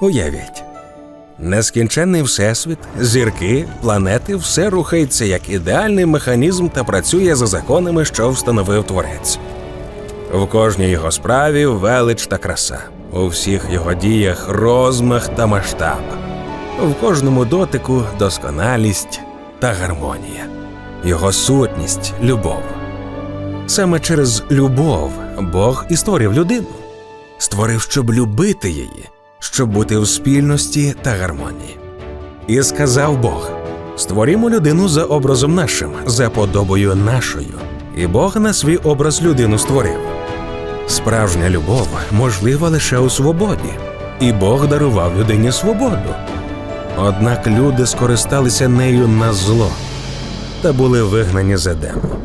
Уявіть. Нескінченний всесвіт, зірки, планети все рухається як ідеальний механізм та працює за законами, що встановив творець. В кожній його справі велич та краса, у всіх його діях розмах та масштаб, в кожному дотику досконалість та гармонія, його сутність любов. Саме через любов Бог і створив людину, створив, щоб любити її, щоб бути в спільності та гармонії. І сказав Бог: створімо людину за образом нашим, за подобою нашою. І Бог на свій образ людину створив. Справжня любов можлива лише у свободі, і Бог дарував людині свободу. Однак люди скористалися нею на зло та були вигнані з Едему.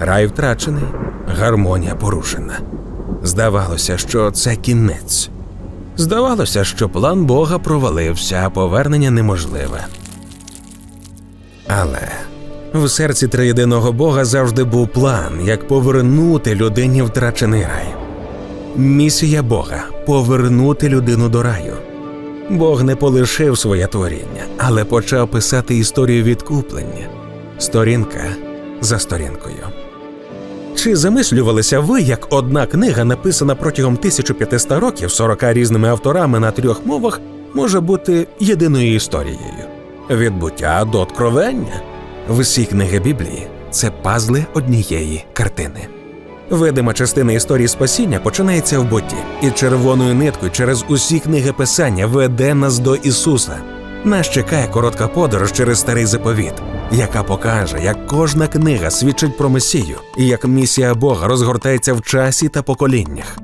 Рай втрачений, гармонія порушена. Здавалося, що це кінець. Здавалося, що план Бога провалився, а повернення неможливе. Але в серці триєдиного Бога завжди був план, як повернути людині втрачений рай. Місія Бога повернути людину до раю. Бог не полишив своє творіння, але почав писати історію відкуплення сторінка за сторінкою. Чи замислювалися ви, як одна книга, написана протягом 1500 років 40 різними авторами на трьох мовах, може бути єдиною історією? Від буття до откровення? Всі книги Біблії це пазли однієї картини. Видима частина історії спасіння починається в бутті, і червоною ниткою через усі книги писання веде нас до Ісуса. Нас чекає коротка подорож через старий заповіт, яка покаже, як кожна книга свідчить про Месію і як місія Бога розгортається в часі та поколіннях.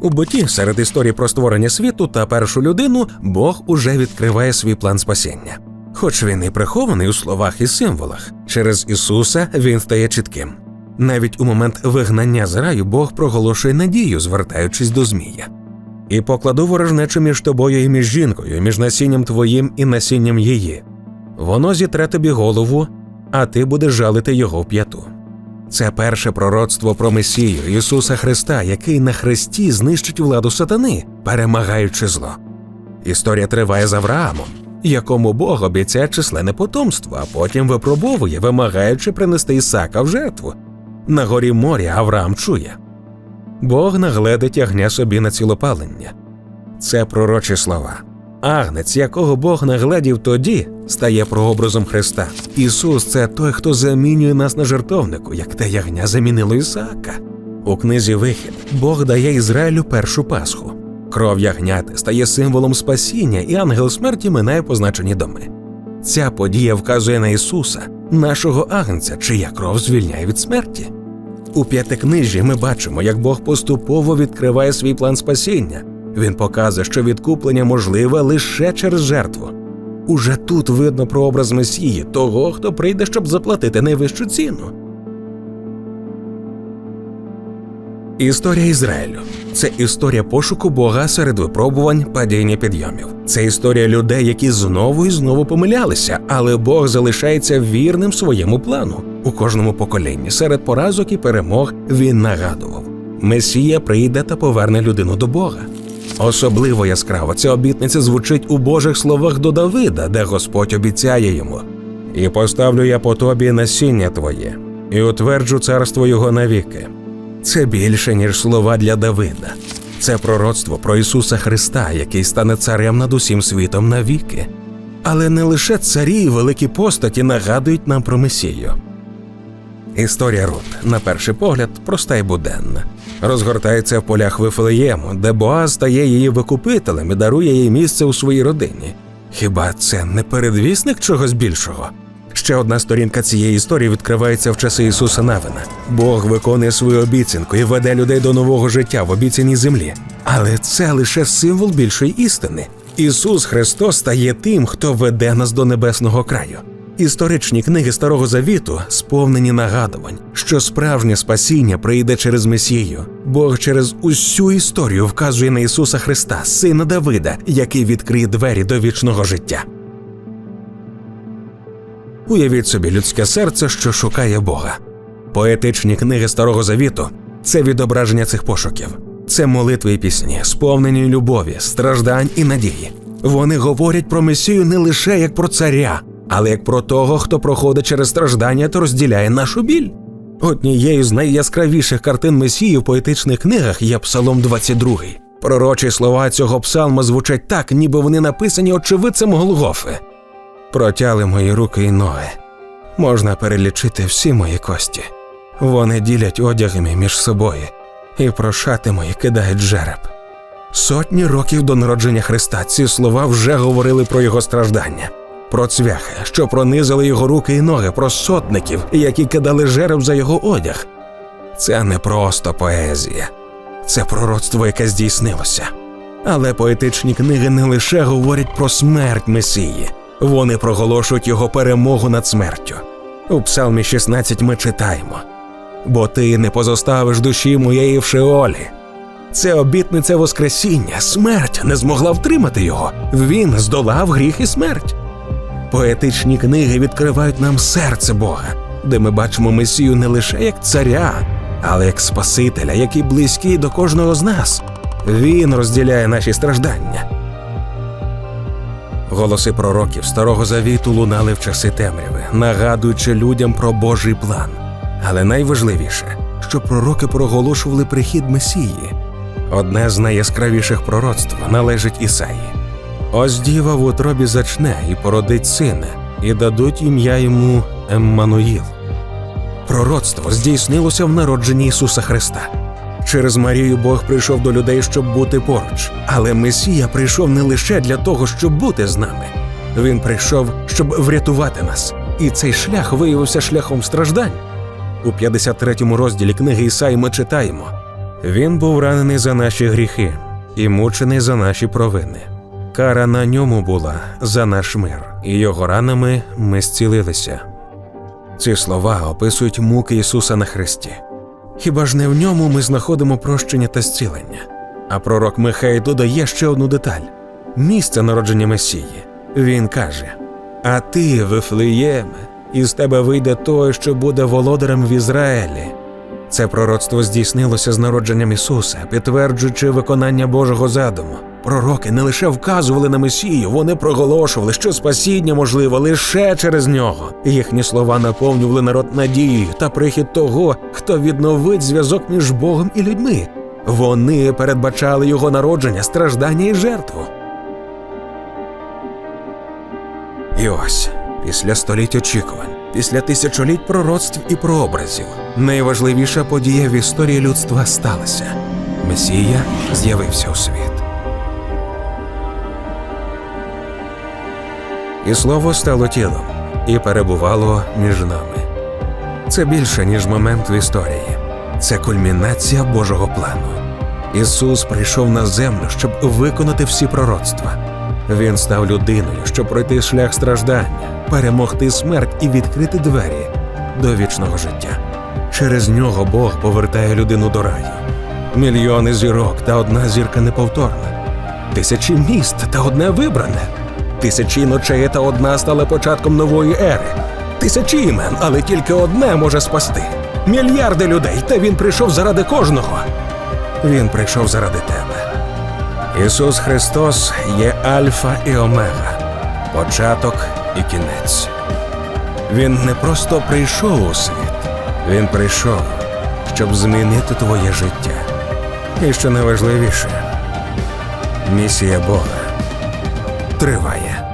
У буті серед історій про створення світу та першу людину Бог уже відкриває свій план спасіння. Хоч він і прихований у словах і символах, через Ісуса він стає чітким. Навіть у момент вигнання з раю Бог проголошує надію, звертаючись до Змія. І покладу ворожнечу між тобою і між жінкою, між насінням твоїм і насінням її. Воно зітре тобі голову, а ти будеш жалити його в п'яту. Це перше пророцтво про Месію Ісуса Христа, який на хресті знищить владу сатани, перемагаючи зло. Історія триває з Авраамом, якому Бог обіцяє численне потомство, а потім випробовує, вимагаючи принести Ісака в жертву. На горі моря Авраам чує Бог нагледить ягня собі на цілопалення. Це пророчі слова. Агнець, якого Бог нагледів тоді, стає прообразом Христа. Ісус це той, хто замінює нас на жертовнику, як те ягня замінило Ісаака. У книзі Вихід Бог дає Ізраїлю першу Пасху. Кров ягняти стає символом спасіння, і ангел смерті минає позначені доми. Ця подія вказує на Ісуса, нашого агнця, чия кров звільняє від смерті. У п'ятикнижжі ми бачимо, як Бог поступово відкриває свій план спасіння. Він показує, що відкуплення можливе лише через жертву. Уже тут видно прообраз Месії, того, хто прийде, щоб заплатити найвищу ціну. Історія Ізраїлю це історія пошуку Бога серед випробувань падіння підйомів. Це історія людей, які знову і знову помилялися, але Бог залишається вірним своєму плану. У кожному поколінні серед поразок і перемог він нагадував: Месія прийде та поверне людину до Бога. Особливо яскраво ця обітниця звучить у Божих словах до Давида, де Господь обіцяє йому: І поставлю я по тобі насіння твоє, і утверджу царство його навіки. Це більше, ніж слова для Давида. Це пророцтво про Ісуса Христа, який стане царем над усім світом навіки. Але не лише царі і великі постаті нагадують нам про Месію. Історія Рут, на перший погляд, проста й буденна. Розгортається в полях Вифлеєму, де Боаз стає її викупителем і дарує їй місце у своїй родині. Хіба це не передвісник чогось більшого? Ще одна сторінка цієї історії відкривається в часи Ісуса Навина. Бог виконує свою обіцянку і веде людей до нового життя в обіцяній землі. Але це лише символ більшої істини. Ісус Христос стає тим, хто веде нас до небесного краю. Історичні книги Старого Завіту сповнені нагадувань, що справжнє спасіння прийде через Месію. Бог через усю історію вказує на Ісуса Христа, сина Давида, який відкриє двері до вічного життя. Уявіть собі людське серце, що шукає Бога. Поетичні книги Старого Завіту це відображення цих пошуків. Це молитви і пісні, сповнені любові, страждань і надії. Вони говорять про Месію не лише як про царя, але як про того, хто проходить через страждання та розділяє нашу біль. Однією з найяскравіших картин Месії в поетичних книгах є Псалом 22. Пророчі слова цього псалма звучать так, ніби вони написані очевидцем Голгофи. Протяли мої руки і ноги. Можна перелічити всі мої кості. Вони ділять одягами між собою, і про шати мої кидають жереб. Сотні років до народження Христа ці слова вже говорили про його страждання, про цвяхи, що пронизали його руки і ноги, про сотників, які кидали жереб за його одяг. Це не просто поезія, це пророцтво, яке здійснилося. Але поетичні книги не лише говорять про смерть Месії, вони проголошують його перемогу над смертю. У Псалмі 16 ми читаємо: Бо ти не позоставиш душі моєї в Шеолі. Це обітниця Воскресіння, смерть не змогла втримати його. Він здолав гріх і смерть. Поетичні книги відкривають нам серце Бога, де ми бачимо Месію не лише як царя, але як Спасителя, який близький до кожного з нас. Він розділяє наші страждання. Голоси пророків Старого Завіту лунали в часи темряви, нагадуючи людям про Божий план. Але найважливіше, що пророки проголошували прихід Месії. Одне з найяскравіших пророцтв належить Ісаї. Ось діва в утробі зачне і породить сина, і дадуть ім'я йому Еммануїл. Пророцтво здійснилося в народженні Ісуса Христа. Через Марію Бог прийшов до людей, щоб бути поруч. Але Месія прийшов не лише для того, щоб бути з нами. Він прийшов, щоб врятувати нас. І цей шлях виявився шляхом страждань. У 53-му розділі книги Ісаї ми читаємо: Він був ранений за наші гріхи і мучений за наші провини. Кара на ньому була за наш мир, і його ранами ми зцілилися. Ці слова описують муки Ісуса на хресті. Хіба ж не в ньому ми знаходимо прощення та зцілення? А пророк Михай додає ще одну деталь місце народження Месії. Він каже: А ти, Вифлеєме, із тебе вийде той, що буде володарем в Ізраїлі. Це пророцтво здійснилося з народженням Ісуса, підтверджуючи виконання Божого задуму. Пророки не лише вказували на Месію, вони проголошували, що спасіння можливо лише через нього. Їхні слова наповнювали народ надією та прихід того, хто відновить зв'язок між Богом і людьми. Вони передбачали його народження, страждання і жертву. І ось, після століть очікувань, після тисячоліть пророцтв і прообразів, найважливіша подія в історії людства сталася. Месія з'явився у світ. І слово стало тілом і перебувало між нами. Це більше, ніж момент в історії. Це кульмінація Божого плану. Ісус прийшов на землю, щоб виконати всі пророцтва. Він став людиною, щоб пройти шлях страждання, перемогти смерть і відкрити двері до вічного життя. Через нього Бог повертає людину до раю. Мільйони зірок та одна зірка неповторна. Тисячі міст та одне вибране. Тисячі ночей та одна стала початком нової ери. Тисячі імен, але тільки одне може спасти. Мільярди людей, та він прийшов заради кожного. Він прийшов заради тебе. Ісус Христос є Альфа і Омега, початок і кінець. Він не просто прийшов у світ, він прийшов, щоб змінити твоє життя. І що найважливіше, місія Бога триває.